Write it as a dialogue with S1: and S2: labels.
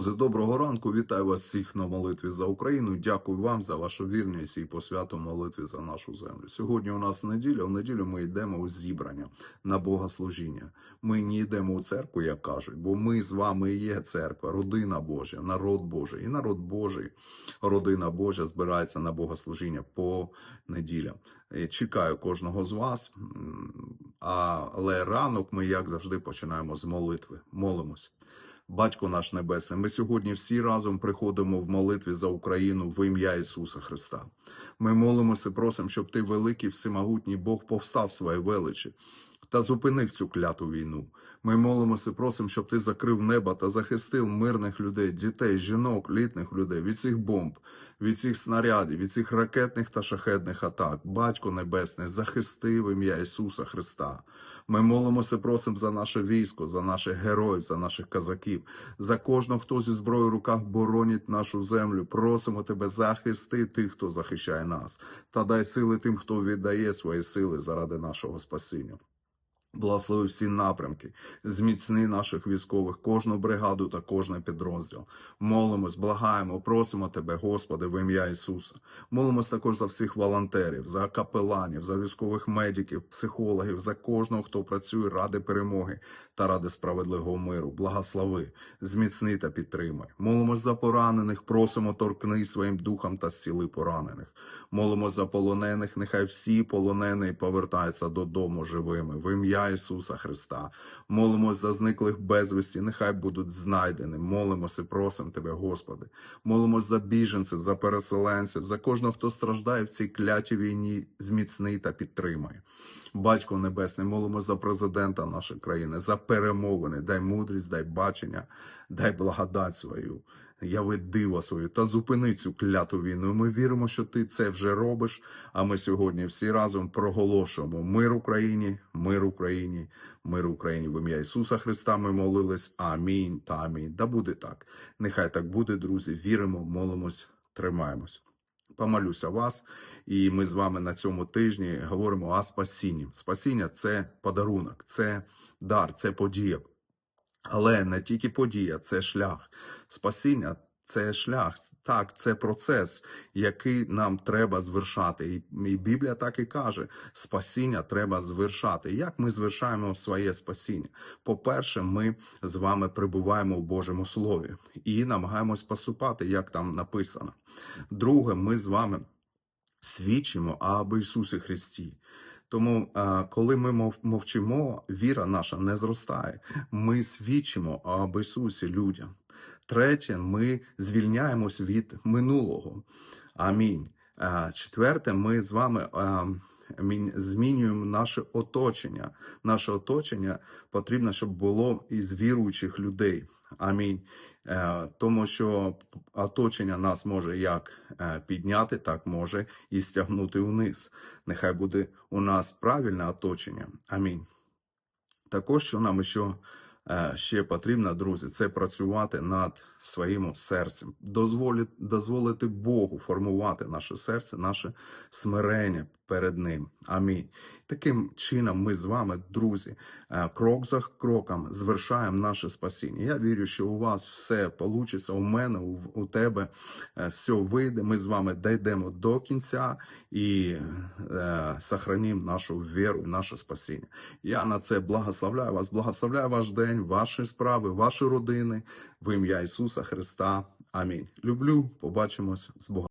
S1: Друзі, Доброго ранку, вітаю вас всіх на молитві за Україну. Дякую вам за вашу вірність і посвяту молитві за нашу землю. Сьогодні у нас неділя. У неділю ми йдемо у зібрання на богослужіння. Ми не йдемо у церкву, як кажуть, бо ми з вами є церква, родина Божа, народ Божий. І народ Божий, родина Божа збирається на богослужіння по неділям. Е, Чекаю кожного з вас, але ранок ми, як завжди, починаємо з молитви. Молимось. Батько наш Небесний, ми сьогодні всі разом приходимо в молитві за Україну в ім'я Ісуса Христа. Ми молимося, просимо, щоб Ти, великий всемогутній Бог, повстав своє величі та зупинив цю кляту війну. Ми молимося, просимо, щоб ти закрив небо та захистив мирних людей, дітей, жінок, літних людей від цих бомб, від цих снарядів, від цих ракетних та шахетних атак. Батько Небесний, захисти в ім'я Ісуса Христа. Ми молимося, просимо за наше військо, за наших героїв, за наших казаків, за кожного, хто зі зброєю в руках боронить нашу землю. Просимо тебе захисти тих, хто захищає нас, та дай сили тим, хто віддає свої сили заради нашого спасіння. Благослови всі напрямки, зміцни наших військових, кожну бригаду та кожний підрозділ. Молимось, благаємо, просимо Тебе, Господи, в ім'я Ісуса. Молимось також за всіх волонтерів, за капеланів, за військових медиків, психологів, за кожного, хто працює ради перемоги та ради справедливого миру. Благослови, зміцни та підтримай. Молимось за поранених, просимо торкни своїм духом та зціли поранених. Молимось за полонених, нехай всі полонені повертаються додому живими. В ім'я Ісуса Христа. Молимось за зниклих безвісті, нехай будуть знайдені. Молимось і просимо Тебе, Господи. Молимось за біженців, за переселенців, за кожного, хто страждає в цій клятій війні, зміцни та підтримай. Батько Небесний, молимось за президента нашої країни, за перемовини. Дай мудрість, дай бачення, дай благодать свою. Яви диво свою та зупини цю кляту війну. Ми віримо, що ти це вже робиш. А ми сьогодні всі разом проголошуємо мир Україні, мир Україні, мир Україні. В ім'я Ісуса Христа ми молились. Амінь та амінь. Да буде так. Нехай так буде, друзі. Віримо, молимось, тримаємось. Помолюся вас, і ми з вами на цьому тижні говоримо о спасінні. Спасіння це подарунок, це дар, це подія. Але не тільки подія, це шлях. Спасіння це шлях, так, це процес, який нам треба звершати. І, Біблія так і каже: спасіння треба звершати. Як ми звершаємо своє спасіння? По-перше, ми з вами перебуваємо в Божому Слові і намагаємось поступати, як там написано. Друге, ми з вами свідчимо об Ісусі Христі. Тому, коли ми мов- мовчимо, віра наша не зростає. Ми свідчимо об Ісусі людям. Третє, ми звільняємось від минулого. Амінь. Четверте, ми з вами мінь- змінюємо наше оточення. Наше оточення потрібно, щоб було із віруючих людей. Амінь. Е, Тому що оточення нас може як е, підняти, так може і стягнути вниз. Нехай буде у нас правильне оточення. Амінь. Також, що нам ще, ще потрібно, друзі, це працювати над своїм серцем, дозволити, дозволити Богу формувати наше серце, наше смирення перед Ним. Амінь. Таким чином, ми з вами, друзі, е, крок за кроком звершаємо наше спасіння. Я вірю, що у вас все вийде, у мене, у, тебе е, все вийде. Ми з вами дійдемо до кінця і е, сохранимо нашу віру, наше спасіння. Я на це благословляю вас, благословляю ваш день, ваші справи, ваші родини в ім'я Ісуса Христа. Амінь. Люблю, побачимось з Богом.